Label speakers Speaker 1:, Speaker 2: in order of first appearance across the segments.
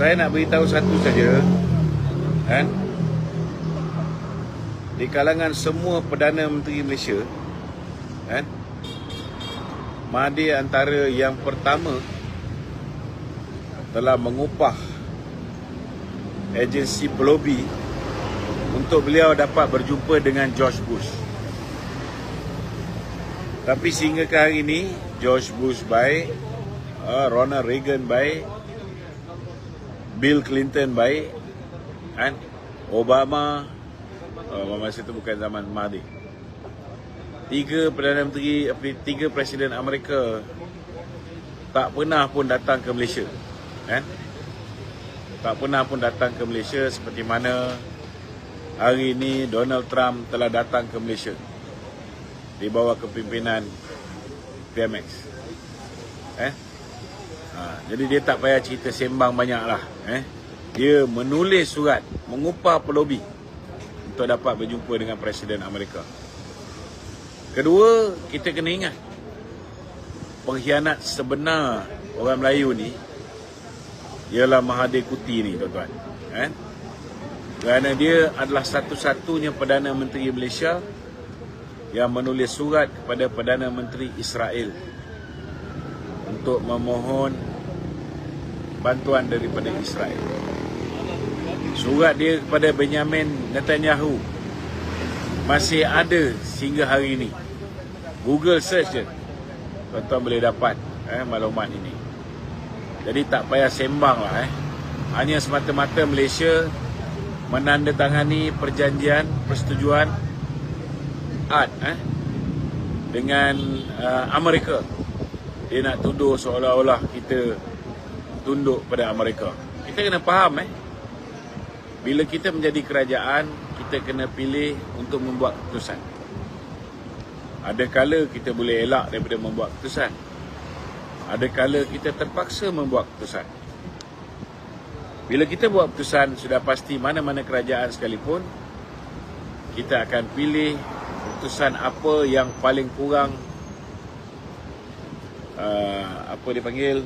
Speaker 1: saya nak beritahu satu saja kan di kalangan semua perdana menteri Malaysia kan Mahathir antara yang pertama telah mengupah agensi pelobi untuk beliau dapat berjumpa dengan George Bush. Tapi sehingga ke hari ini George Bush baik, uh, Ronald Reagan baik, Bill Clinton baik, kan? Obama, uh, masa itu bukan zaman Mahathir. Tiga Perdana Menteri, tiga Presiden Amerika tak pernah pun datang ke Malaysia. Kan? Tak pernah pun datang ke Malaysia seperti mana hari ini Donald Trump telah datang ke Malaysia di bawah kepimpinan PMX. Eh? Ha, jadi dia tak payah cerita sembang banyak lah. Eh? Dia menulis surat mengupah pelobi untuk dapat berjumpa dengan Presiden Amerika. Kedua, kita kena ingat pengkhianat sebenar orang Melayu ni ialah Mahathir Kuti ni tuan-tuan. Eh? Kerana dia adalah satu-satunya Perdana Menteri Malaysia yang menulis surat kepada Perdana Menteri Israel untuk memohon bantuan daripada Israel. Surat dia kepada Benjamin Netanyahu masih ada sehingga hari ini. Google search je. Tuan-tuan boleh dapat eh, maklumat ini. Jadi tak payah sembang lah eh. Hanya semata-mata Malaysia menandatangani perjanjian persetujuan art eh, dengan uh, Amerika. Dia nak tuduh seolah-olah kita tunduk pada Amerika. Kita kena faham eh. Bila kita menjadi kerajaan, kita kena pilih untuk membuat keputusan. Ada kala kita boleh elak daripada membuat keputusan. Ada kala kita terpaksa membuat keputusan. Bila kita buat keputusan, sudah pasti mana-mana kerajaan sekalipun, kita akan pilih keputusan apa yang paling kurang uh, apa dipanggil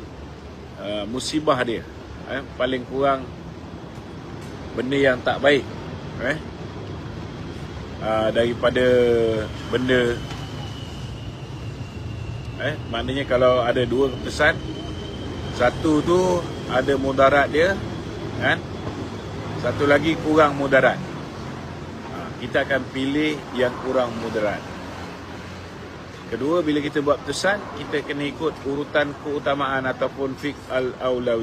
Speaker 1: uh, musibah dia. Eh, paling kurang benda yang tak baik. Eh, uh, daripada benda eh maknanya kalau ada dua keputusan satu tu ada mudarat dia kan satu lagi kurang mudarat ha, kita akan pilih yang kurang mudarat kedua bila kita buat keputusan kita kena ikut urutan keutamaan ataupun fiqh al-aulawi